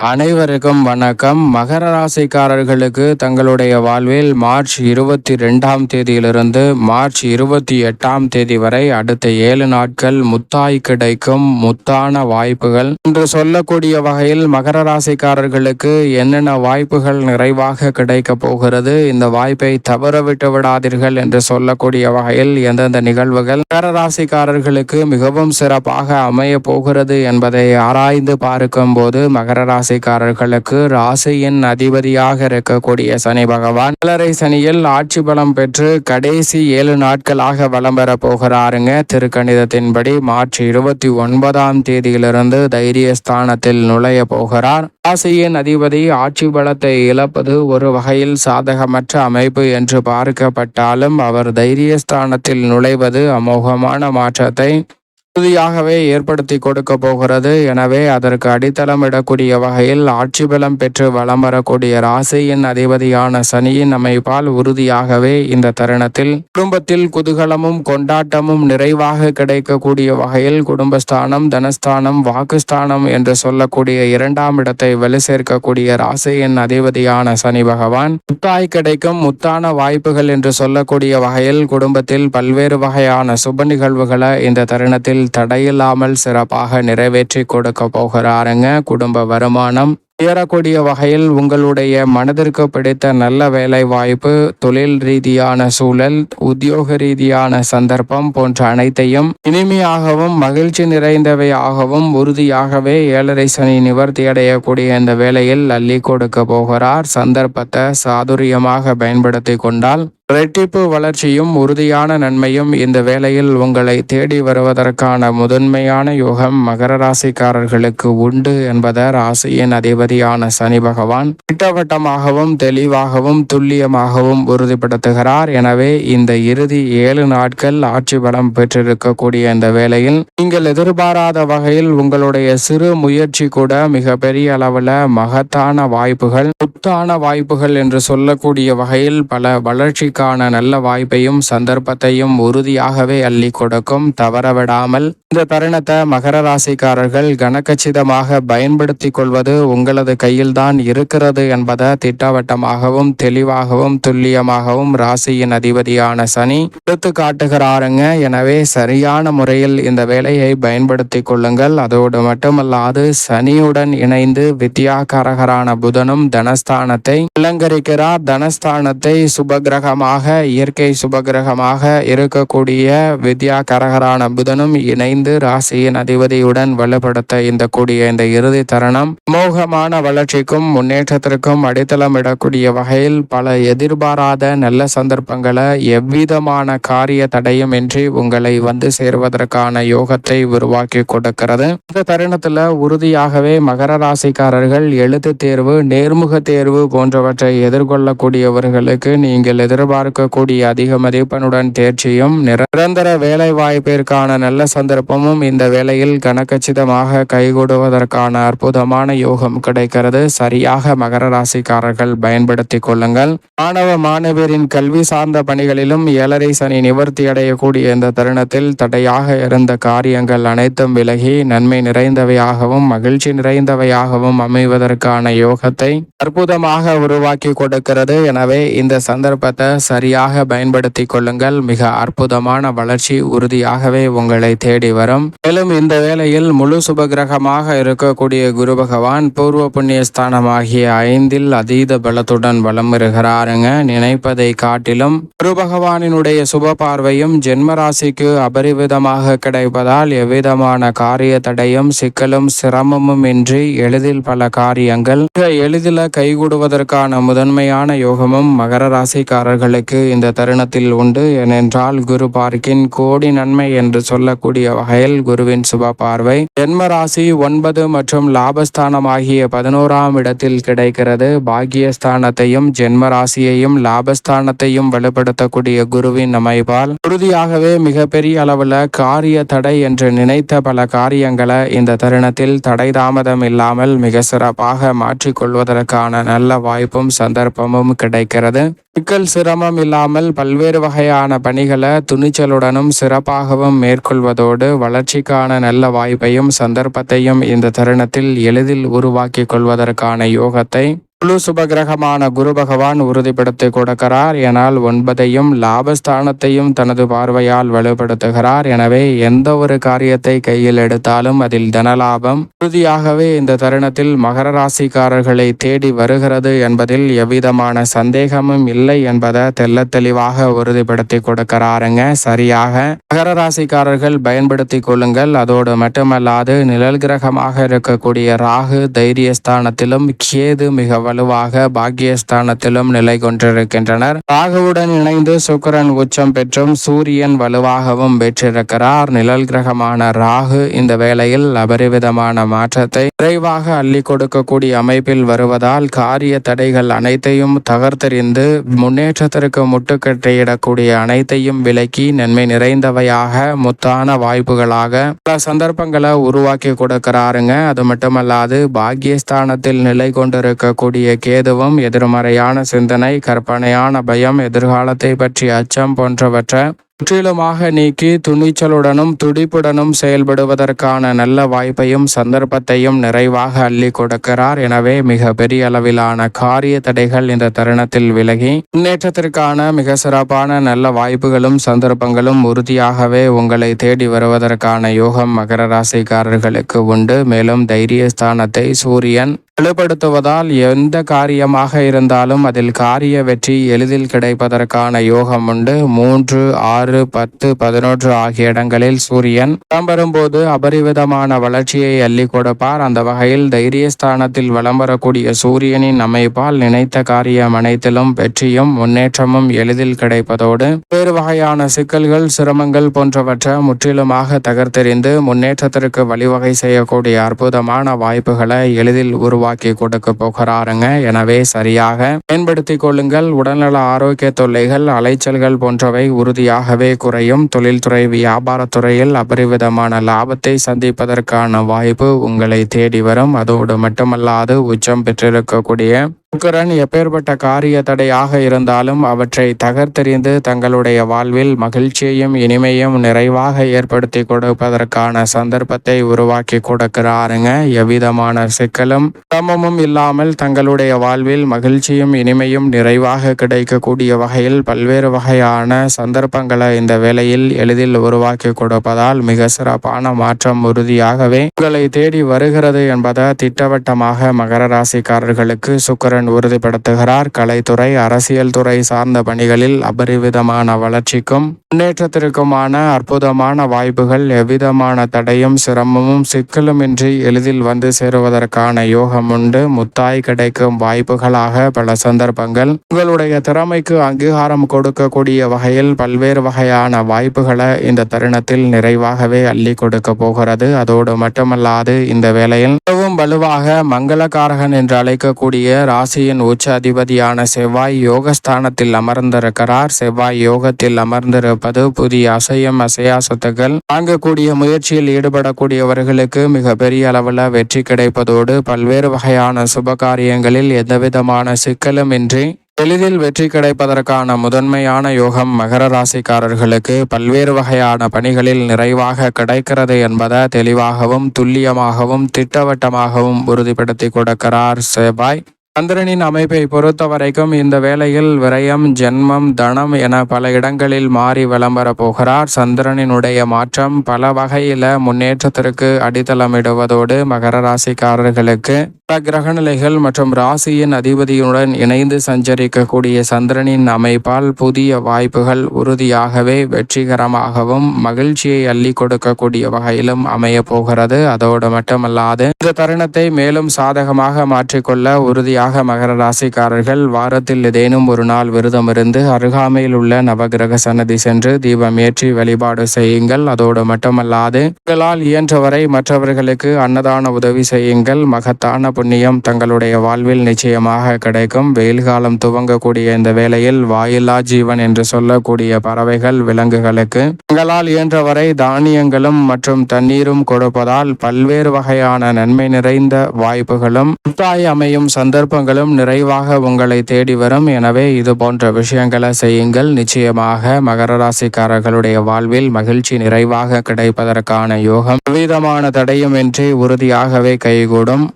அனைவருக்கும் வணக்கம். மகர ராசிக்காரர்களுக்கு தங்களுடைய வாழ்வில் மார்ச் இருபத்தி ரெண்டாம் தேதியிலிருந்து மார்ச் இருபத்தி எட்டாம் தேதி வரை அடுத்த ஏழு நாட்கள் முத்தாய் கிடைக்கும். முத்தான வாய்ப்புகள். என்று சொல்லக்கூடிய வகையில் மகர ராசிக்காரர்களுக்கு என்னென்ன வாய்ப்புகள் நிறைவாக கிடைக்க போகிறது? இந்த வாய்ப்பை தவற விட்டு விடாதீர்கள் என்று சொல்லக்கூடிய வகையில் எந்தெந்த நிகழ்வுகள்? மகர ராசிக்காரர்களுக்கு மிகவும் சிறப்பாக அமைய போகிறது என்பதை ஆராய்ந்து பார்க்கும் போது மகர ராசிக்காரர்களுக்கு ராசியின் அதிபதியாக இருக்கக்கூடிய சனி பகவான் மலரை சனியில் ஆட்சி பலம் பெற்று கடைசி ஏழு நாட்களாக வலம் பெற போகிறாருங்க. திருக்கணிதத்தின்படி மார்ச் இருபத்தி ஒன்பதாம் தேதியிலிருந்து தைரிய ஸ்தானத்தில் நுழைய போகிறார். ராசியின் அதிபதி ஆட்சி பலத்தை இழப்பது ஒரு வகையில் சாதகமற்ற அமைப்பு என்று பார்க்கப்பட்டாலும் அவர் தைரியஸ்தானத்தில் நுழைவது அமோகமான மாற்றத்தை உறுதியாகவே ஏற்படுத்தி கொடுக்க போகிறது. எனவே அதற்கு அடித்தளம் இடக்கூடிய வகையில் ஆட்சி பலம் பெற்று வலம் வரக்கூடிய ராசியின் அதிபதியான சனியின் அமைப்பால் உறுதியாகவே இந்த தருணத்தில் குடும்பத்தில் குதூகலமும் கொண்டாட்டமும் நிறைவாக கிடைக்கக்கூடிய வகையில் குடும்பஸ்தானம் தனஸ்தானம் வாக்குஸ்தானம் என்று சொல்லக்கூடிய இரண்டாம் இடத்தை வலு சேர்க்கக்கூடிய ராசியின் அதிபதியான சனி பகவான் முத்தாய் கிடைக்கும் முத்தான வாய்ப்புகள் என்று சொல்லக்கூடிய வகையில் குடும்பத்தில் பல்வேறு வகையான சுப நிகழ்வுகளை இந்த தருணத்தில் தடையில்லாமல் சிறப்பாக நிறைவேற்றி கொடுக்க போகிறாருங்க. குடும்ப வருமானம் உயரக்கூடிய வகையில் உங்களுடைய மனதிற்கு பிடித்த நல்ல வேலை வாய்ப்பு தொழில் ரீதியான சூழல் உத்தியோக ரீதியான சந்தர்ப்பம் போன்ற அனைத்தையும் இனிமையாகவும் மகிழ்ச்சி நிறைந்தவையாகவும் உறுதியாகவே ஏழரை சனி நிவர்த்தி அடையக்கூடிய இந்த வேளையில் அள்ளி கொடுக்க போகிறார். சந்தர்ப்பத்தை சாதுரியமாக பயன்படுத்தி கொண்டால் இரட்டிப்பு வளர்ச்சியும் உறுதியான நன்மையும் இந்த வேளையில் உங்களை தேடி வருவதற்கான முதன்மையான யோகம் மகர ராசிக்காரர்களுக்கு உண்டு என்பதை ராசியின் அதிபதியான சனி பகவான் திட்டவட்டமாகவும் தெளிவாகவும் துல்லியமாகவும் உறுதிப்படுத்துகிறார். எனவே இந்த இறுதி ஏழு நாட்கள் ஆட்சி பலம் பெற்றிருக்கக்கூடிய இந்த வேளையில் நீங்கள் எதிர்பாராத வகையில் உங்களுடைய சிறு முயற்சி கூட மிகப்பெரிய அளவில் மகத்தான வாய்ப்புகள் புத்தான வாய்ப்புகள் என்று சொல்லக்கூடிய வகையில் பல வளர்ச்சிக்கான நல்ல வாய்ப்பையும் சந்தர்ப்பத்தையும் உறுதியாகவே அள்ளி கொடுக்கும். தவறவிடாமல் இந்த தருணத்தை மகர ராசிக்காரர்கள் கனக்கச்சிதமாக பயன்படுத்திக் கொள்வது உங்கள் எங்களது கையில்தான் இருக்கிறது என்பதை திட்டவட்டமாகவும் தெளிவாகவும் துல்லியமாகவும் ராசியின் அதிபதியான சனி எடுத்து காட்டுகிறாருங்க. எனவே சரியான முறையில் இந்த வேலையை பயன்படுத்தி கொள்ளுங்கள். அதோடு மட்டுமல்லாது சனியுடன் இணைந்து வித்யாகாரகரான புதனும் தனஸ்தானத்தை அலங்கரிக்கிறார். தனஸ்தானத்தை சுபகிரகமாக இயற்கை சுபகிரகமாக இருக்கக்கூடிய வித்யா கரகரான புதனும் இணைந்து ராசியின் அதிபதியுடன் வலுப்படுத்த இந்த கூடிய இந்த இறுதி தருணம் மோகமான வளர்ச்சிக்கும் முன்னேற்றத்திற்கும் அடித்தளமிடக்கூடிய வகையில் பல எதிர்பாராத நல்ல சந்தர்ப்பங்களை எவ்விதமான காரிய தடையும் இன்றி உங்களை வந்து சேர்வதற்கான யோகத்தை உருவாக்கி கொடுக்கிறது. இந்த தருணத்துல உறுதியாகவே மகர ராசிக்காரர்கள் எழுத்து தேர்வு நேர்முக தேர்வு போன்றவற்றை எதிர்கொள்ளக்கூடியவர்களுக்கு நீங்கள் எதிர்பார்க்கக்கூடிய அதிக மதிப்பெண்ணுடன் தேர்ச்சியும் நிரந்தர வேலை வாய்ப்பிற்கான நல்ல சந்தர்ப்பமும் இந்த வேலையில் கனக்கச்சிதமாக கைகூடுவதற்கான அற்புதமான யோகம் கிடைக்கிறது. சரியாக மகர ராசிக்காரர்கள் பயன்படுத்திக் கொள்ளுங்கள். மாணவ மாணவியரின் கல்வி சார்ந்த பணிகளிலும் ஏழரை சனி நிவர்த்தி அடையக்கூடிய இந்த தருணத்தில் தடையாக இருந்த காரியங்கள் அனைத்தும் விலகி நன்மை நிறைந்தவையாகவும் மகிழ்ச்சி நிறைந்தவையாகவும் அமைவதற்கான யோகத்தை அற்புதமாக உருவாக்கி கொடுக்கிறது. எனவே இந்த சந்தர்ப்பத்தை சரியாக பயன்படுத்தி கொள்ளுங்கள். மிக அற்புதமான வளர்ச்சி உறுதியாகவே உங்களை தேடி வரும். மேலும் இந்த வேளையில் முழு சுபகிரகமாக இருக்கக்கூடிய குரு பகவான் பூர்வ புண்ணிய ஸ்தானமாகிய ஐந்தில் அதீத பலத்துடன் வலம் வருகிறாருங்க நினைப்பதை காட்டிலும் குரு பகவானினுடைய சுப பார்வையும் ஜென்மராசிக்கு அபரிவிதமாக கிடைப்பதால் எவ்விதமான காரிய தடையும் சிக்கலும் சிரமமும் இன்றி எளிதில் பல காரியங்கள் எளிதில் கைகூடுவதற்கான முதன்மையான யோகமும் மகர ராசிக்காரர்களுக்கு இந்த தருணத்தில் உண்டு. ஏனென்றால் குரு பார்க்கின் கோடி நன்மை என்று சொல்லக்கூடிய வகையில் குருவின் சுப பார்வை ஜென்ம ராசி ஒன்பது மற்றும் லாபஸ்தானம் ஆகிய பதினோராம் இடத்தில் கிடைக்கிறது. பாக்கியஸ்தானத்தையும் ஜென்ம ராசியையும் லாபஸ்தானத்தையும் வலுப்படுத்தக்கூடிய குருவின் அமைப்பால் உறுதியாகவே மிகப்பெரிய அளவில் காரிய தடை என்று நினைத்த பல காரியங்களை இந்த தருணத்தில் தடை தாமதம் இல்லாமல் மிக சிறப்பாக மாற்றிக்கொள்வதற்கான நல்ல வாய்ப்பும் சந்தர்ப்பமும் கிடைக்கிறது. சிக்கல் சிரமம் இல்லாமல் பல்வேறு வகையான பணிகளை துணிச்சலுடனும் சிறப்பாகவும் மேற்கொள்வதோடு வளர்ச்சிக்கான நல்ல வாய்ப்பையும் சந்தர்ப்பத்தையும் இந்த தருணத்தில் எளிதில் உருவாக்கிக் கொள்வதற்கான யோகத்தை முழு சுபகிரகமான குரு பகவான் உறுதிப்படுத்தி கொடுக்கிறார் எனால் ஒன்பதையும் லாபஸ்தானத்தையும் தனது பார்வையால் வலுப்படுத்துகிறார். எனவே எந்த ஒரு காரியத்தை கையில் எடுத்தாலும் அதில் தனலாபம். உறுதியாகவே இந்த தருணத்தில் மகர ராசிக்காரர்களை தேடி வருகிறது என்பதில் எவ்விதமான சந்தேகமும் இல்லை என்பதை தெல்ல தெளிவாக உறுதிப்படுத்தி கொடுக்கிறாருங்க. சரியாக. மகர ராசிக்காரர்கள் பயன்படுத்தி கொள்ளுங்கள். அதோடு மட்டுமல்லாது நிழல் கிரகமாக இருக்கக்கூடிய ராகு தைரியஸ்தானத்திலும் கேது மிக வலுவாக பாக்கியஸ்தானத்திலும் நிலை கொண்டிருக்கின்றனர். ராகுவுடன் இணைந்து சுக்கரன் உச்சம் பெற்றும் சூரியன் வலுவாகவும் பெற்றிருக்கிறார். நிழல் கிரகமான ராகு இந்த வேளையில் அபரிவிதமான மாற்றத்தை விரைவாக அள்ளி கொடுக்கக்கூடிய அமைப்பில் வருவதால் காரிய தடைகள் அனைத்தையும் தகர்த்தெறிந்து முன்னேற்றத்திற்கு முட்டுக்கட்டையிடக்கூடிய அனைத்தையும் விலக்கி நன்மை நிறைந்தவையாக முத்தான வாய்ப்புகளாக பல சந்தர்ப்பங்களை உருவாக்கி கொடுக்கிறாருங்க. அது மட்டுமல்லாது பாக்கியஸ்தானத்தில் நிலை கொண்டிருக்கக்கூடிய கூடிய கேதுவும் எதிர்மறையான சிந்தனை கற்பனையான பயம் எதிர்காலத்தை பற்றிய அச்சம் போன்றவற்றை முற்றிலுமாக நீக்கி துணிச்சலுடனும் துடிப்புடனும் செயல்படுவதற்கான நல்ல வாய்ப்பையும் சந்தர்ப்பத்தையும் நிறைவாக அள்ளி கொடுக்கிறார். எனவே மிக பெரிய அளவிலான காரிய தடைகள் இந்த தருணத்தில் விலகி முன்னேற்றத்திற்கான மிக சிறப்பான நல்ல வாய்ப்புகளும் சந்தர்ப்பங்களும் உறுதியாகவே உங்களை தேடி வருவதற்கான யோகம் மகர ராசிக்காரர்களுக்கு உண்டு. மேலும் தைரியஸ்தானத்தை சூரியன் வலுப்படுத்துவதால் எந்த காரியமாக இருந்தாலும் அதில் காரிய வெற்றி எளிதில் கிடைப்பதற்கான யோகம் உண்டு. மூன்று ஆறு பத்து பதினொன்று ஆகிய இடங்களில் சூரியன் வலம் போது அபரிவிதமான வளர்ச்சியை அள்ளி கொடுப்பார். அந்த வகையில் தைரியஸ்தானத்தில் வலம் வரக்கூடிய சூரியனின் அமைப்பால் நினைத்த காரியம் அனைத்திலும் வெற்றியும் முன்னேற்றமும் எளிதில் கிடைப்பதோடு வேறு வகையான சிக்கல்கள் சிரமங்கள் போன்றவற்றை முற்றிலுமாக தகர்த்தெறிந்து முன்னேற்றத்திற்கு வழிவகை செய்யக்கூடிய அற்புதமான வாய்ப்புகளை எளிதில் உருவாக்கி கொடுக்க போகிறாருங்க. எனவே சரியாக பயன்படுத்திக் கொள்ளுங்கள். உடல்நல ஆரோக்கிய தொல்லைகள் அலைச்சல்கள் போன்றவை உறுதியாக உறுதியாகவே குறையும். தொழில்துறை வியாபாரத்துறையில் அபரிவிதமான லாபத்தை சந்திப்பதற்கான வாய்ப்பு உங்களை தேடி வரும். அதோடு மட்டுமல்லாது உச்சம் பெற்றிருக்கக்கூடிய சுக்கரன் எப்பேற்பட்ட காரிய தடையாக இருந்தாலும் அவற்றை தகர்த்தெறிந்து தங்களுடைய வாழ்வில் மகிழ்ச்சியையும் இனிமையும் நிறைவாக ஏற்படுத்தி கொடுப்பதற்கான சந்தர்ப்பத்தை உருவாக்கி கொடுக்கிறாருங்க. எவ்விதமான சிக்கலும் சிரமமும் இல்லாமல் தங்களுடைய வாழ்வில் மகிழ்ச்சியும் இனிமையும் நிறைவாக கிடைக்கக்கூடிய வகையில் பல்வேறு வகையான சந்தர்ப்பங்களை இந்த வேளையில் எளிதில் உருவாக்கி கொடுப்பதால் மிக சிறப்பான மாற்றம் உறுதியாகவே. உங்களை தேடி வருகிறது என்பதை திட்டவட்டமாக மகர ராசிக்காரர்களுக்கு சுக்கரன் உறுதிப்படுத்துகிறார். கலைத்துறை அரசியல் துறை சார்ந்த பணிகளில் அபரிவிதமான வளர்ச்சிக்கும் முன்னேற்றத்திற்குமான அற்புதமான வாய்ப்புகள் எவ்விதமான தடையும் சிரமமும் சிக்கலுமின்றி எளிதில் வந்து சேருவதற்கான யோகம் உண்டு. முத்தாய் கிடைக்கும் வாய்ப்புகளாக பல சந்தர்ப்பங்கள். உங்களுடைய திறமைக்கு அங்கீகாரம் கொடுக்கக்கூடிய வகையில் பல்வேறு வகையான வாய்ப்புகளை இந்த தருணத்தில் நிறைவாகவே அள்ளி கொடுக்க போகிறது. அதோடு மட்டுமல்லாது இந்த வேளையில் மிகவும் வலுவாக மங்களகாரகன் என்று அழைக்கக்கூடிய ராசி ராசியின் உச்ச அதிபதியான செவ்வாய் யோகஸ்தானத்தில் அமர்ந்திருக்கிறார். செவ்வாய் யோகத்தில் அமர்ந்திருப்பது புதிய அசையும் அசையா சொத்துக்கள். வாங்கக்கூடிய முயற்சியில் ஈடுபடக்கூடியவர்களுக்கு மிக பெரிய அளவில் வெற்றி கிடைப்பதோடு பல்வேறு வகையான சுப காரியங்களில் எந்தவிதமான சிக்கலும் இன்றி எளிதில் வெற்றி கிடைப்பதற்கான முதன்மையான யோகம் மகர ராசிக்காரர்களுக்கு பல்வேறு வகையான பணிகளில் நிறைவாக கிடைக்கிறது என்பதை தெளிவாகவும் துல்லியமாகவும் திட்டவட்டமாகவும் உறுதிப்படுத்தி கொடுக்கிறார் செவ்வாய். சந்திரனின் அமைப்பை பொறுத்த வரைக்கும் இந்த வேளையில் விரயம் ஜென்மம் தனம் என பல இடங்களில் மாறி விளம்பர போகிறார். சந்திரனினுடைய மாற்றம் பல வகையில முன்னேற்றத்திற்கு அடித்தளமிடுவதோடு மகர ராசிக்காரர்களுக்கு பல கிரகநிலைகள் மற்றும் ராசியின் அதிபதியுடன் இணைந்து சஞ்சரிக்கக்கூடிய சந்திரனின் அமைப்பால் புதிய வாய்ப்புகள் உறுதியாகவே வெற்றிகரமாகவும் மகிழ்ச்சியை அள்ளி கொடுக்கக்கூடிய வகையிலும் அமைய போகிறது. அதோடு மட்டுமல்லாது இந்த தருணத்தை மேலும் சாதகமாக மாற்றிக்கொள்ள உறுதியாக மகர ராசிக்காரர்கள் வாரத்தில் ஏதேனும் ஒரு நாள் விரதம் இருந்து அருகாமையில் உள்ள நவகிரக சன்னதி சென்று தீபம் ஏற்றி வழிபாடு செய்யுங்கள். அதோடு மட்டுமல்லாது உங்களால் இயன்றவரை மற்றவர்களுக்கு அன்னதான உதவி செய்யுங்கள். மகத்தான புண்ணியம் தங்களுடைய வாழ்வில் நிச்சயமாக கிடைக்கும். வெயில் காலம் துவங்கக்கூடிய இந்த வேளையில் வாயில்லா ஜீவன் என்று சொல்லக்கூடிய பறவைகள் விலங்குகளுக்கு உங்களால் இயன்றவரை தானியங்களும் மற்றும் தண்ணீரும் கொடுப்பதால் பல்வேறு வகையான நன்மை நிறைந்த வாய்ப்புகளும் அமையும் சந்தர்ப்ப விருப்பங்களும் நிறைவாக உங்களை தேடி வரும். எனவே இது போன்ற விஷயங்களை செய்யுங்கள். நிச்சயமாக மகர ராசிக்காரர்களுடைய வாழ்வில் மகிழ்ச்சி நிறைவாக கிடைப்பதற்கான யோகம். எவ்விதமான தடையும் இன்றி உறுதியாகவே கைகூடும்.